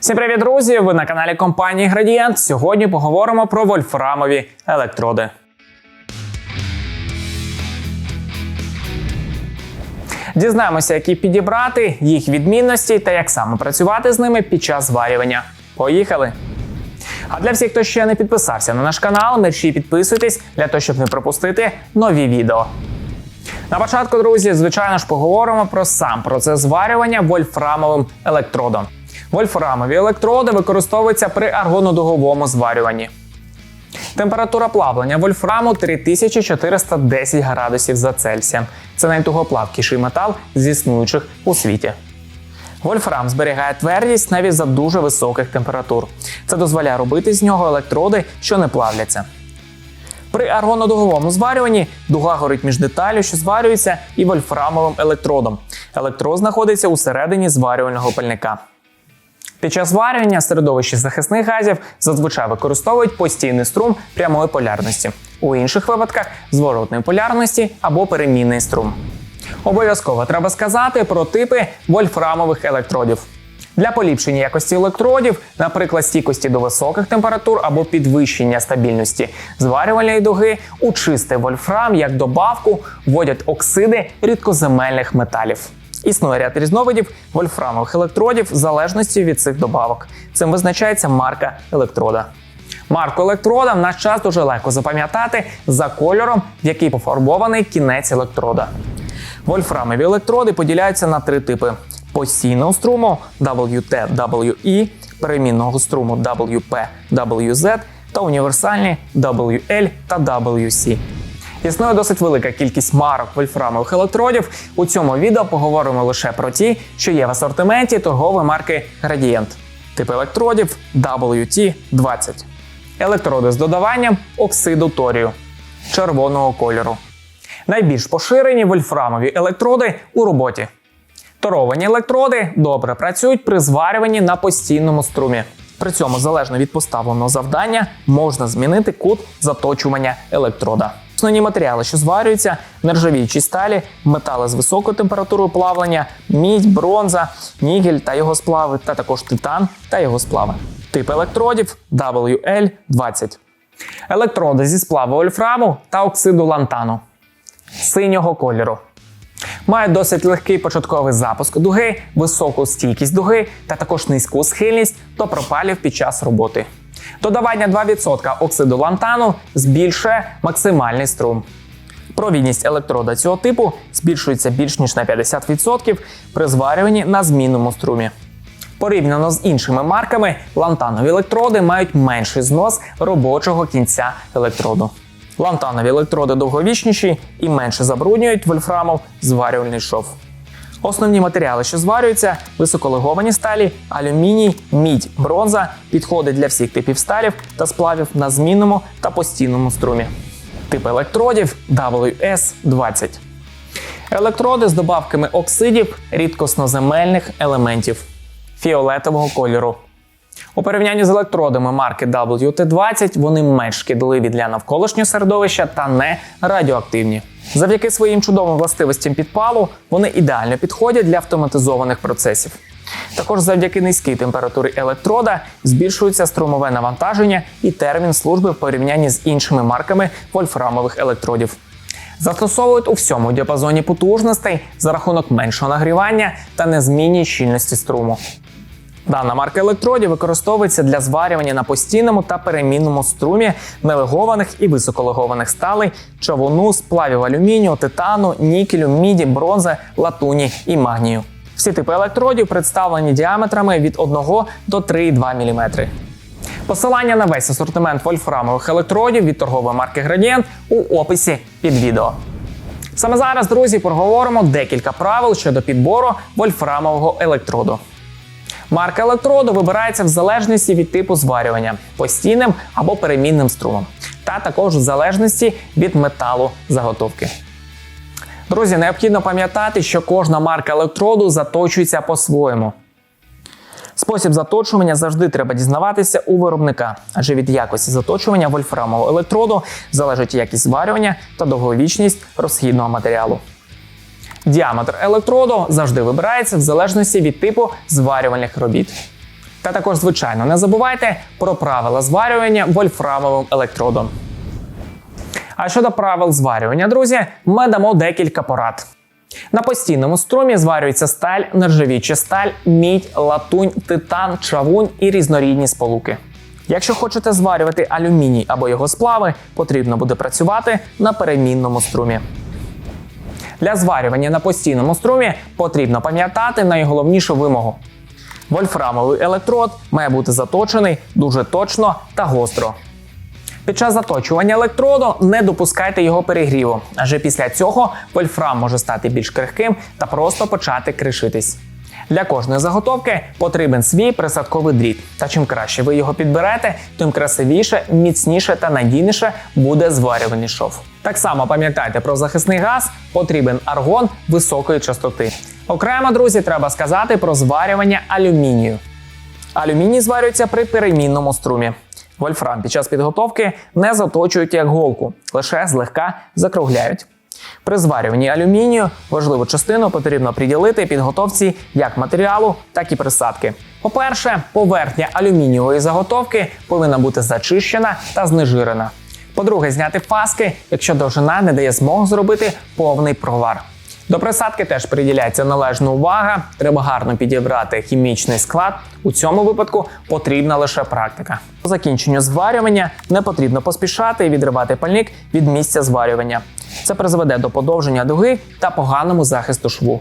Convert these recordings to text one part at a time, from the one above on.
Всім привіт, друзі! Ви на каналі компанії Градієнт. Сьогодні поговоримо про вольфрамові електроди. Дізнаємося, які підібрати, їх відмінності та як саме працювати з ними під час зварювання. Поїхали! А для всіх, хто ще не підписався на наш канал, мерщі підписуйтесь для того, щоб не пропустити нові відео. На початку, друзі, звичайно ж, поговоримо про сам процес зварювання вольфрамовим електродом. Вольфрамові електроди використовуються при аргонодуговому зварюванні. Температура плавлення вольфраму 3410 градусів за Цельсієм. Це найтугоплавкіший метал з існуючих у світі. Вольфрам зберігає твердість навіть за дуже високих температур. Це дозволяє робити з нього електроди, що не плавляться. При аргонодуговому зварюванні дуга горить між деталю, що зварюється, і вольфрамовим електродом. Електрод знаходиться усередині зварювального пальника. Під час зварювання середовище захисних газів зазвичай використовують постійний струм прямої полярності, у інших випадках зворотної полярності або перемінний струм. Обов'язково треба сказати про типи вольфрамових електродів. Для поліпшення якості електродів, наприклад, стійкості до високих температур або підвищення стабільності зварювальної дуги, у чистий вольфрам як добавку вводять оксиди рідкоземельних металів. Існує ряд різновидів вольфрамових електродів в залежності від цих добавок. Цим визначається марка електрода. Марку електрода в наш час дуже легко запам'ятати за кольором, в який пофарбований кінець електрода. Вольфрамові електроди поділяються на три типи: постійного струму WT, WE, перемінного струму WP, WZ та універсальні WL та WC. Існує досить велика кількість марок вольфрамових електродів. У цьому відео поговоримо лише про ті, що є в асортименті торгової марки Gradient. Тип електродів WT20. Електроди з додаванням оксиду торію червоного кольору. Найбільш поширені вольфрамові електроди у роботі. Торовані електроди добре працюють при зварюванні на постійному струмі. При цьому, залежно від поставленого завдання, можна змінити кут заточування електрода. Основні матеріали, що зварюються, нержавіючі сталі, метали з високою температурою плавлення, мідь, бронза, нігель та його сплави, та також титан та його сплави. Тип електродів WL20. Електроди зі сплаву вольфраму та оксиду лантану синього кольору. Мають досить легкий початковий запуск дуги, високу стійкість дуги та також низьку схильність до пропалів під час роботи. Додавання 2% оксиду лантану збільшує максимальний струм. Провідність електрода цього типу збільшується більш ніж на 50% при зварюванні на змінному струмі. Порівняно з іншими марками, лантанові електроди мають менший знос робочого кінця електроду. Лантанові електроди довговічніші і менше забруднюють вольфрамов зварювальний шов. Основні матеріали, що зварюються, високолеговані сталі, алюміній, мідь, бронза підходить для всіх типів сталів та сплавів на змінному та постійному струмі. Тип електродів WS20. Електроди з добавками оксидів рідкосноземельних елементів фіолетового кольору. У порівнянні з електродами марки WT20 вони менш шкідливі для навколишнього середовища та не радіоактивні. Завдяки своїм чудовим властивостям підпалу вони ідеально підходять для автоматизованих процесів. Також завдяки низькій температурі електрода збільшується струмове навантаження і термін служби в порівнянні з іншими марками вольфрамових електродів. Застосовують у всьому діапазоні потужностей за рахунок меншого нагрівання та незмінній щільності струму. Дана марка електродів використовується для зварювання на постійному та перемінному струмі нелегованих і високолегованих сталей, чавуну, сплавів алюмінію, титану, нікелю, міді, бронзи, латуні і магнію. Всі типи електродів представлені діаметрами від 1 до 3,2 мм. Посилання на весь асортимент вольфрамових електродів від торгової марки Gradient у описі під відео. Саме зараз, друзі, проговоримо декілька правил щодо підбору вольфрамового електроду. Марка електроду вибирається в залежності від типу зварювання постійним або перемінним струмом, та також в залежності від металу заготовки. Друзі, необхідно пам'ятати, що кожна марка електроду заточується по-своєму. Спосіб заточування завжди треба дізнаватися у виробника, адже від якості заточування вольфрамового електроду залежить якість зварювання та довговічність розхідного матеріалу. Діаметр електроду завжди вибирається в залежності від типу зварювальних робіт. Та також, звичайно, не забувайте про правила зварювання вольфрамовим електродом. А щодо правил зварювання, друзі, ми дамо декілька порад. На постійному струмі зварюється сталь, нержавіча сталь, мідь, латунь, титан, чавунь і різнорідні сполуки. Якщо хочете зварювати алюміній або його сплави, потрібно буде працювати на перемінному струмі. Для зварювання на постійному струмі потрібно пам'ятати найголовнішу вимогу. Вольфрамовий електрод має бути заточений дуже точно та гостро. Під час заточування електроду не допускайте його перегріву, адже після цього вольфрам може стати більш крихким та просто почати кришитись. Для кожної заготовки потрібен свій присадковий дріт. Та чим краще ви його підберете, тим красивіше, міцніше та надійніше буде зварювальний шов. Так само пам'ятайте про захисний газ, потрібен аргон високої частоти. Окремо, друзі, треба сказати про зварювання алюмінію. Алюміній зварюється при перемінному струмі. Вольфрам під час підготовки не заточують як голку, лише злегка закругляють. При зварюванні алюмінію важливу частину потрібно приділити підготовці як матеріалу, так і присадки. По-перше, поверхня алюмінієвої заготовки повинна бути зачищена та знежирена. По-друге, зняти фаски, якщо довжина не дає змогу зробити повний провар. До присадки теж приділяється належна увага. Треба гарно підібрати хімічний склад. У цьому випадку потрібна лише практика. По закінченню зварювання не потрібно поспішати і відривати пальник від місця зварювання. Це призведе до подовження дуги та поганому захисту шву.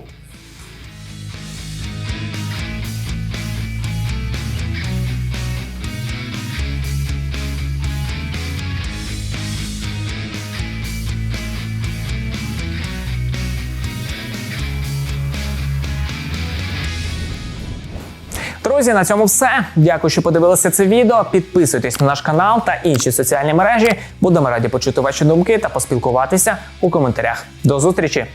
Друзі, на цьому все. Дякую, що подивилися це відео. Підписуйтесь на наш канал та інші соціальні мережі. Будемо раді почути ваші думки та поспілкуватися у коментарях. До зустрічі!